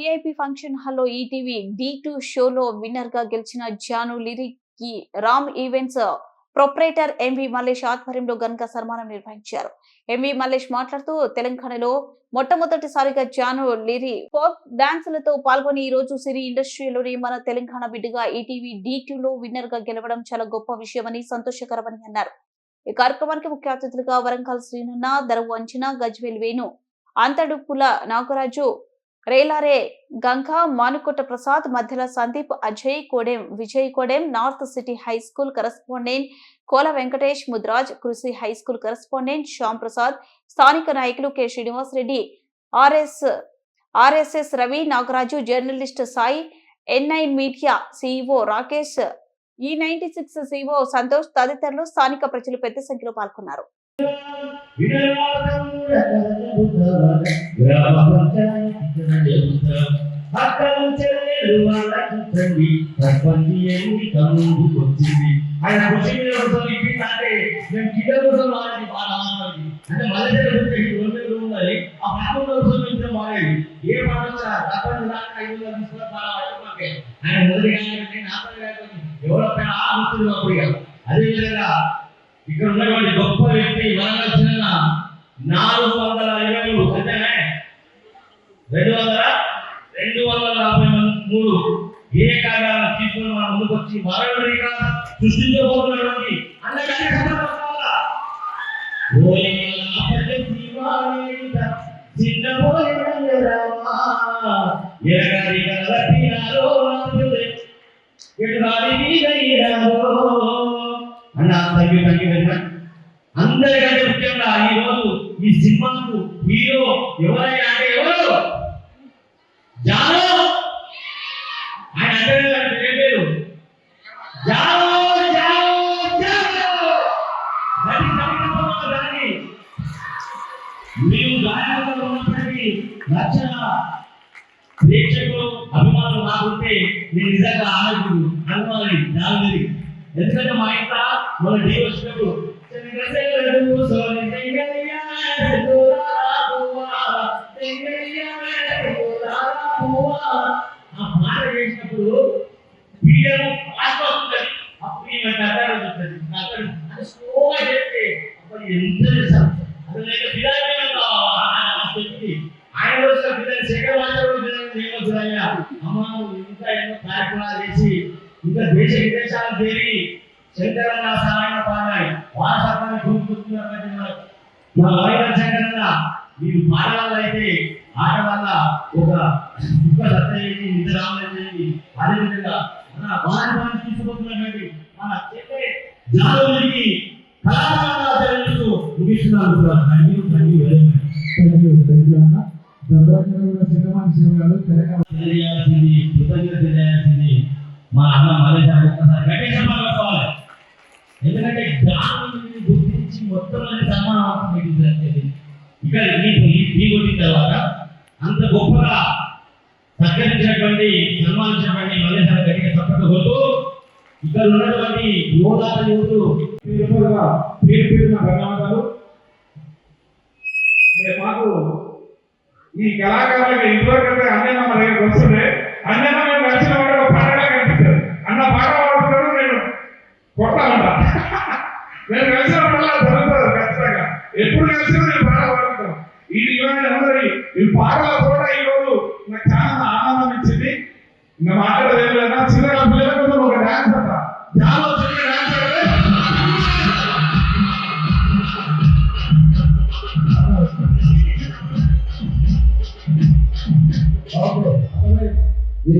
VIP function హాల్లో ETV D two షోలో విన్నర్గా గెలిచిన Janu Lyric Ram events proprietor MV Mallesh ఆధ్వర్యంలో ఘనంగా సన్మానం నిర్వహించారు. ఎంవి మల్లేష్ మాట్లాడుతూ తెలంగాణలో మొట్టమొదటిసారిగా జాను లిరి ఫోక్ డాన్సులతో పాల్గొని ఈ రోజు సినీ ఇండస్ట్రీలోని మన తెలంగాణ బిడ్డగా ఈటీవీ డి లో విన్నర్గా గెలవడం చాలా గొప్ప విషయమని సంతోషకరమని అన్నారు. ఈ కార్యక్రమానికి ముఖ్య అతిథులుగా వరంగల్ శ్రీనన్న దరవు అంచనా గజ్వేల్ వేణు అంతడుపుల నాగరాజు రేలారే గంగా మానుకుట ప్రసాద్ మధ్యల Sandeep Ajay Kodem Vijay Kodem north city high school correspondent Kola Venkatesh Mudraj Krishi high school correspondent Shyam Prasad స్థానిక నాయకులు K. Srinivas Reddy RS RSS Ravi Nagaraju journalist Sai NI media CEO Rakesh ఈ ninety six CEO Santosh తదితరులు స్థానిక ప్రజలు పెద్ద సంఖ్యలో పాల్గొన్నారు. ఆయన కృషి మీద కోసం అంటే మేము కింద కోసం వాళ్ళకి బాగా ఆనందాలి అంటే మళ్ళీ రెండు ఉండాలి ఆ పక్కన మారేది ఏ పండుగ దాకా ఐదు వందలు తీసుకున్న ఆయన మొదటి కానీ నాతో కానీ ఆ గుర్తులు ఇక్కడ ఉన్నటువంటి గొప్ప వ్యక్తి నాలుగు వందల ఇరవై రెండు వందల? మూడు ఏ కార్యాలను తీసుకుని మన ముందుకు వచ్చి మరొకరిగా సృష్టించబోతున్నటువంటి అందరికీ సంబంధం కావాలా? చిన్న అందరికంటే ముఖ్యంగా ఈ రోజు ఈ సినిమాకు హీరో ఎవరైనా ఉన్నప్పటికీ రచన ప్రేక్షకులు అభిమానులు నాకుంటే నేను నిజంగా ఆనందుడు అనుమాని దాని ఎందుకంటే మా ఇంట్లో మన డే మీరు పాట వల్ల అయితే ఆట వల్ల ఒక సుఖ సత్యని నిద్రామని అదేవిధంగా మన వారసత్వాన్ని తీసుకుపోతున్నటువంటి మన చెప్పే జాలోనికి కళాకారులు ముగిస్తున్నాను కూడా. Thank you thank you very much thank you thank you అన్న. దండోత్సవం సినిమాని శివ గారు తెలంగాణ తెలియాల్సింది కృతజ్ఞత తెలియాల్సింది మా అన్న ఒక్కసారి. చెప్పాలి ఎందుకంటే గుర్తించి మొత్తం సమానం ఇక్కడ ఈ ఈ కొట్టిన తర్వాత అంత గొప్పగా సత్కరించినటువంటి సన్మానించినటువంటి మల్లేశ్వర గట్టిగా చప్పట్లు కొడుతూ ఇక్కడ ఉన్నటువంటి యువత యువతులు పేరుగా పేరు పేరున ధన్యవాదాలు మాకు ఈ కళాకారులకు ఇంతవరకు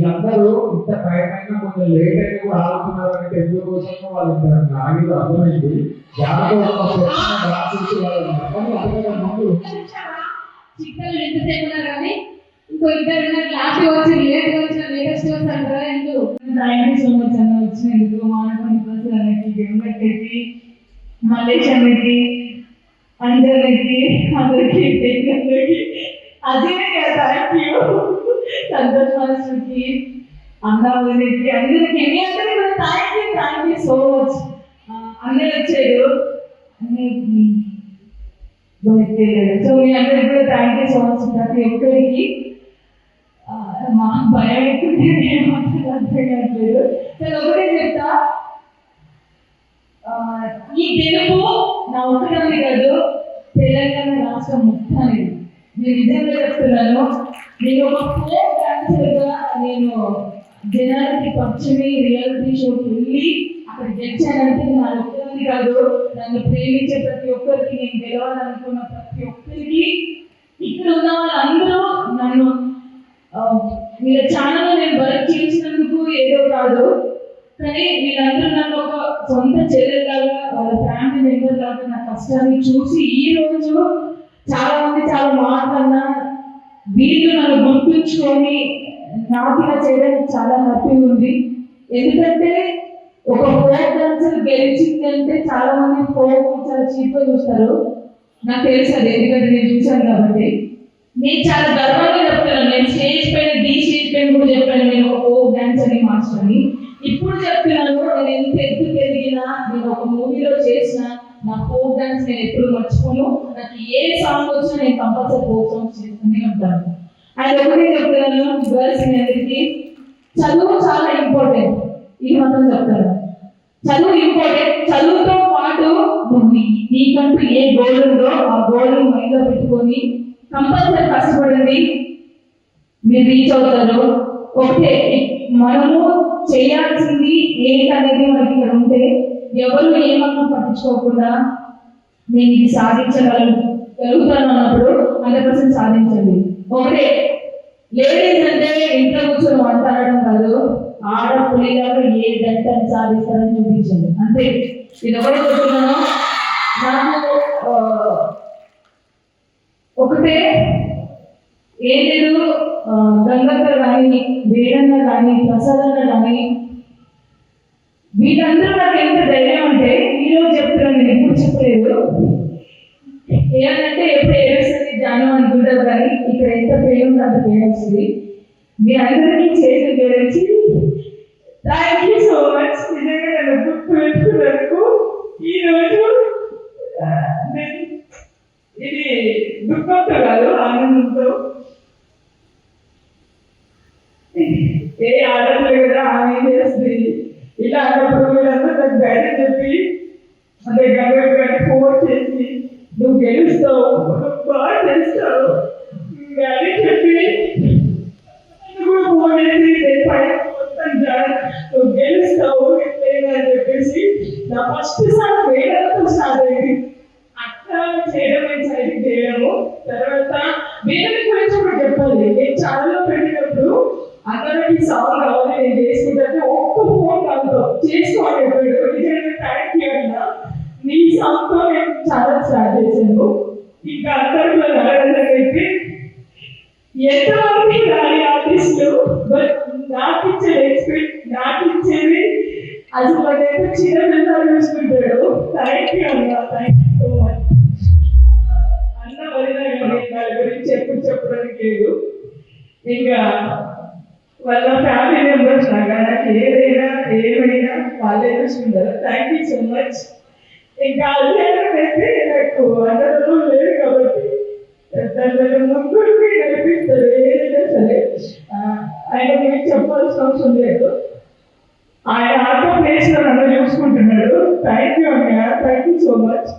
వీళ్ళందరూ ఇంత టైం అయినా కొంచెం లేట్ అయినా కూడా ఆడుతున్నారు అంటే ఎందుకు కోసం వాళ్ళు ఆగి అర్థమైంది ఇంకో ఇద్దరు ఉన్నారు. లాస్ట్ వచ్చి లేట్ వచ్చిన లేటెస్ట్ వస్తారు కదా ఎందుకు? థ్యాంక్ యూ సో మచ్ అన్న వచ్చినందుకు మానకొని అన్నకి అన్నకి అంజలికి అందరికి అందరికి అజయ్ థ్యాంక్ యూ సంతోష్ మాస్టర్కి అన్నాకి అందరికి మీ అందరికీ కూడా thank you thank you so much అందరు వచ్చారు. సో మీ అందరికి కూడా థ్యాంక్ యూ సో మచ్ ప్రతి ఒక్కరికి. మా భయం ఎక్కువ ఏమాత్రం అర్థం కావట్లేదు నేను ఒకటే చెప్తా. ఈ గెలుపు నా ఒక్కటే కాదు తెలంగాణ రాష్ట్రం మొత్తానికి. నేను నిజంగా చెప్తున్నాను నేను ఒక ఫోక్ డాన్సర్గా నేను జనాలకి పచ్చని రియాలిటీ షోకి వెళ్ళి అక్కడ గెలిచానంటే నా ఒక్కరిని కాదు. నన్ను ప్రేమించే ప్రతి ఒక్కరికి నేను గెలవాలనుకున్న ప్రతి ఒక్కరికి ఇక్కడ ఉన్న వాళ్ళందరూ నన్ను మీరు వీళ్ళ ఛానల్లో నేను వర్క్ చేసినందుకు ఏదో కాదు. కానీ వీళ్ళందరూ నన్ను ఒక సొంత చెల్లెలాగా వాళ్ళ ఫ్యామిలీ మెంబర్ లాగా నా కష్టాన్ని చూసి ఈ రోజు చాలా మంది చాలా మాటలన్నా వీళ్ళు నన్ను గుర్తుంచుకొని నాకు ఇలా చేయడానికి చాలా హ్యాపీగా ఉంది. ఎందుకంటే ఒక ఫోక్ డాన్సర్ గెలిచిందంటే చాలా మంది ఫోక్ చాలా చీప్గా చూస్తారు. నాకు తెలుసు అది ఎందుకంటే నేను చూశాను కాబట్టి. నేను చాలా గర్వంగా చెప్తున్నాను. నేను స్టేజ్ పైన డి స్టేజ్ పైన కూడా చెప్పాను నేను ఒక ఫోక్ డాన్సర్ అని మాస్టర్ అని ఇప్పుడు చెప్తున్నాను నేను ఎంత ఎత్తుకు ఎదిగినా నేను ఒక మూవీలో చేసిన నా ఫోక్ డాన్స్ నేను ఎప్పుడు మర్చిపోను. నాకు ఏ సాంగ్ వచ్చినా నేను కంపల్సరీ ఫోక్ సాంగ్స్ చేస్తూనే ఉంటాను. అండ్ ఒకటే చెప్తున్నాను గర్ల్స్ అందరికీ. చదువు చాలా ఇంపార్టెంట్ ఈ మాత్రం చెప్తాను. చదువు ఇంపార్టెంట్ చదువుతో పాటు నువ్వు నీకంటూ ఏ గోల్ ఉందో ఆ గోల్ మైండ్లో పెట్టుకొని కంపల్సరీ కష్టపడండి. మీరు రీచ్ అవుతారు. ఒకటే మనము చేయాల్సింది ఏంటనేది మనకి ఇక్కడ ఉంటే ఎవరు ఏమన్నా పట్టించుకోకుండా నేను ఇది సాధించగలను గలుగుతాను అన్నప్పుడు హండ్రెడ్ పర్సెంట్ సాధించండి. ఒకటే లేడీస్ అంటే ఇంట్లో కూర్చొని మాట్లాడడం కాదు ఆడ ఆడపిల్లలు ఏ దంటని సాధిస్తారని చూపించండి. అంతే. నేను ఎవరు చెప్తున్నాను నాకు ఒకటే ఏ లేదు ఆ, గంగక్క కానీ వేడన్న కానీ ప్రసాదన్న కానీ వీటందరూ నాకు ఎంత ధైర్యం అంటే ఈరోజు చెప్తున్నాను నేను ఎప్పుడు చెప్పలేదు. ఏమంటే ఎప్పుడు ఏడుస్తుంది జాను అనుకుంటారు కానీ ఇక్కడ ఎంత పేరు ఉందో అంత పేరు వస్తుంది. మీ అందరికీ చేతులు జోడించి థ్యాంక్ యూ సో మచ్ నిజంగా నన్ను గుర్తు పెట్టుకున్నందుకు ఈరోజు ఇది దుఃఖంతో కాదు ఆనందంతో. ఏ ఆడట్లే కదా ఆమె చేస్తుంది? ఇలా అన్నప్పుడు వీళ్ళందరూ నాకు చెప్పి అదే గంగ గారి ఫోన్ చేసి నువ్వు గెలుస్తావు చేసుకోవాలి చెప్పాడు నిజంగా థ్యాంక్ నీ సాంగ్ నేను చాలా స్టార్ట్ చేశాను ఇంకా అందరిలో నడవడానికి ఎంతమంది రాని ఆర్టిస్టులు బట్ నాకు ఇచ్చే ఎక్స్పెక్ట్ నాకు ఇచ్చేది అసలు అదైతే చిన్న పిల్లలు చూసుకుంటాడు థ్యాంక్ యూ అన్న థ్యాంక్ యూ సో మచ్ అన్న వదిన కానీ దాని గురించి ఎప్పుడు చెప్పడానికి లేదు ఇంకా వాళ్ళ ఫ్యామిలీ మెంబర్స్ లాగా నాకు ఏదైనా ఏమైనా వాళ్ళే చూసుకుంటారు థ్యాంక్ యూ సో మచ్ ఇంకా అధ్యయనం అయితే నాకు అందరూ లేరు కాబట్టి దాని ముగ్గురికి నడిపిస్తారు ఏదైనా సరే ఆయన మీకు చెప్పాల్సిన అవసరం లేదు. ఆయన ఆటో ప్లేస్లో నన్ను చూసుకుంటున్నాడు. థ్యాంక్ యూ అన్నయ్య. థ్యాంక్ యూ సో మచ్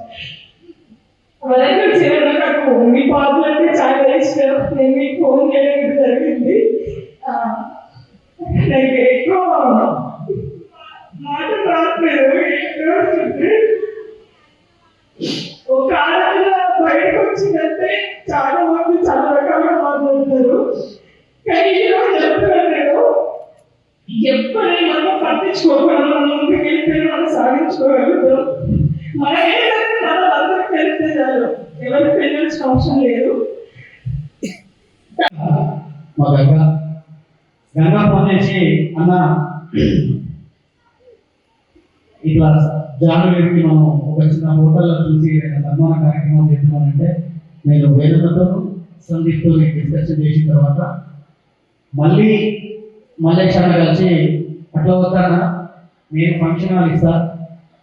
అలాగే చివరిలో నాకు మీ పాటలు అంటే చాలా ఇష్టం. నేను మీకు ఫోన్ చేయడం జరిగింది. ఒక ఆడపిల్ల బయటకు వచ్చిందంటే చాలా మంది చాలా రకాలుగా మాట్లాడతారు. కానీ ఈరోజు చెప్తున్నాను ఎప్పుడైనా మనం పట్టించుకోకుండా మనం మనం సాధించుకోగలుగుతాం. మన ఏంటంటే మనం అందరికి తెలిస్తే చాలు. ఎవరికి తెలియాల్సిన అవసరం లేదు. మా దగ్గర గంగా ఫోన్ చేసి అన్న ఇట్లా జానువేరికి మనం ఒక చిన్న హోటల్లో చూసి సన్మాన కార్యక్రమం చేస్తున్నామంటే నేను వేదనతో సందీప్తో డిస్కషన్ చేసిన తర్వాత మళ్ళీ మల్లేశ్వర కలిసి అట్లా వస్తానా నేను ఫంక్షన్ హాల్ ఇస్తా.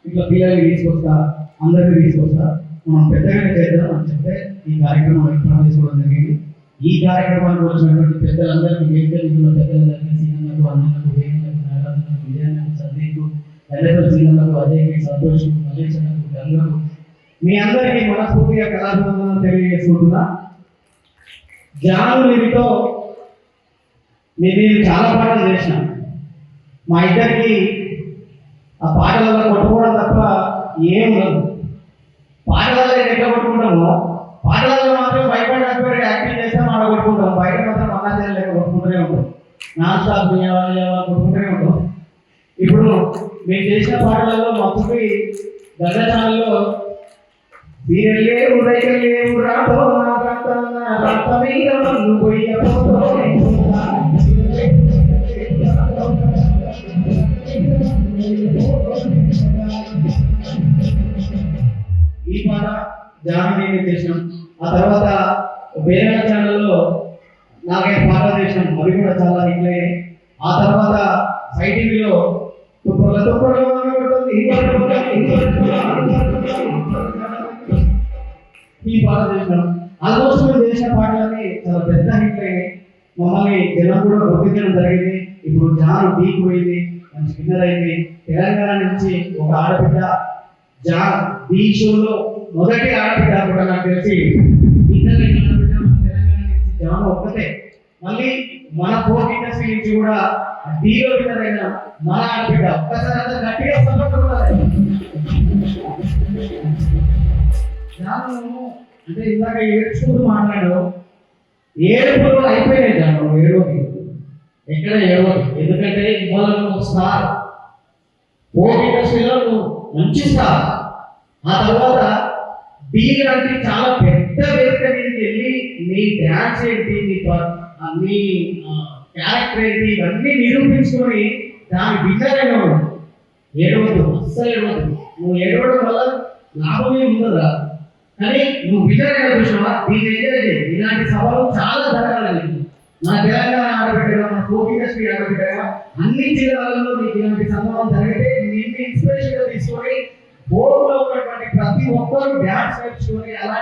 ఇట్లా పిల్లల్ని తీసుకొస్తా అందరినీ తీసుకొస్తా. మనం పెద్దగానే చేద్దాం అని చెప్తే ఈ కార్యక్రమం ఎక్కడ తీసుకోవడం జరిగింది. ఈ కార్యక్రమానికి వచ్చినటువంటి పెద్దలందరికీ వేదిక మీద పెద్దలందరికీ సీనియర్లకు అన్నలకు వేదికలకు నారాయణకు విజయానికి సందీప్కు ఎల్లెపల్లి సీనియర్లకు అజయ్కి సంతోష్ గంగకు మీ అందరికీ మనస్ఫూర్తిగా కళాభివందనం తెలియజేసుకుంటున్నా. జాను మీతో నేను చాలా పాటలు చేసిన. మా ఇద్దరికి ఆ పాటలలో కొట్టుకోవడం తప్ప ఏం లేదు పాటలలో ఎట్లా కొట్టుకుంటామో. నాన్ స్టాప్ కొట్టుకుంటూనే ఉంటాం ఇప్పుడు మేము చేసిన పాటలలో మొత్తకి గత ఛానల్లో సీరియల్ లేవు రైతులు నా రక్త నా రక్త మీద మన్ను పోయబోతో. ఈ పాట జానకి చేసినాం ఆ తర్వాత వేరే ఛానల్లో నాలుగైదు పాటలు చేసినాం అవి కూడా చాలా హిట్ ఆ తర్వాత సై టీవీలో తుప్పర్ల ఈ పాట చేసినాం. ఆల్మోస్ట్ మేము చేసిన పాటలన్నీ చాలా పెద్ద హిట్ మమ్మల్ని జనం కూడా గుర్తించడం జరిగింది. ఇప్పుడు జాన్ డీక్ పోయింది మంచి విన్నర్ అయింది. తెలంగాణ నుంచి ఒక ఆడబిడ్డ జాన్ ఈ షోలో మొదటి ఆడబిడ్డ కూడా నాకు తెలిసి. ఇద్దరు ఆడబిడ్డ తెలంగాణ నుంచి జాన్ ఒక్కతే. మళ్ళీ మన ఫోక్ ఇండస్ట్రీ నుంచి కూడా డీలో విన్నర్ అయిన మన ఆడబిడ్డ ఒక్కసారి అంతా గట్టిగా సపోర్ట్ కొట్టాలి. అంటే ఇందాక ఏడ్చుకుంటూ మాట్లాడాడు ఏడుపులు అయిపోయినాయి జాను ఏడవకి ఎక్కడ ఏడవకి ఎందుకంటే ఇవాళ నువ్వు స్టార్ ఫోక్ ఇండస్ట్రీలో నువ్వు మంచి స్టార్ ఆ తర్వాత డీల్ అంటే చాలా పెద్ద వేదిక మీదకి వెళ్ళి నీ డ్యాన్స్ ఏంటి నీ ప- నీ క్యారెక్టర్ ఏంటి? ఇవన్నీ నిరూపించుకొని దాని విచారణ ఏడవద్దు అస్సలు ఏడవద్దు నువ్వు ఏడవడం వల్ల లాభమే ఉండదురా కానీ నువ్వు విచారణ అయిన చూసినావా దీన్ని ఎంజాయ్ చేయి ఇలాంటి సభలు చాలా జరగాలి నీకు. మన తెలంగాణ ఆడబిడ్డగా మన ఫోక్ ఇండస్ట్రీ ఆడబిడ్డగా అన్ని జిల్లాలలో నీకు ఇలాంటి సంభవం జరిగితే నిన్ను ఇన్స్పిరేషన్గా తీసుకొని బోర్డులో లో ఉన్నటువంటి ప్రతి ఒక్కరు డ్యాన్స్ నేర్చుకొని అలా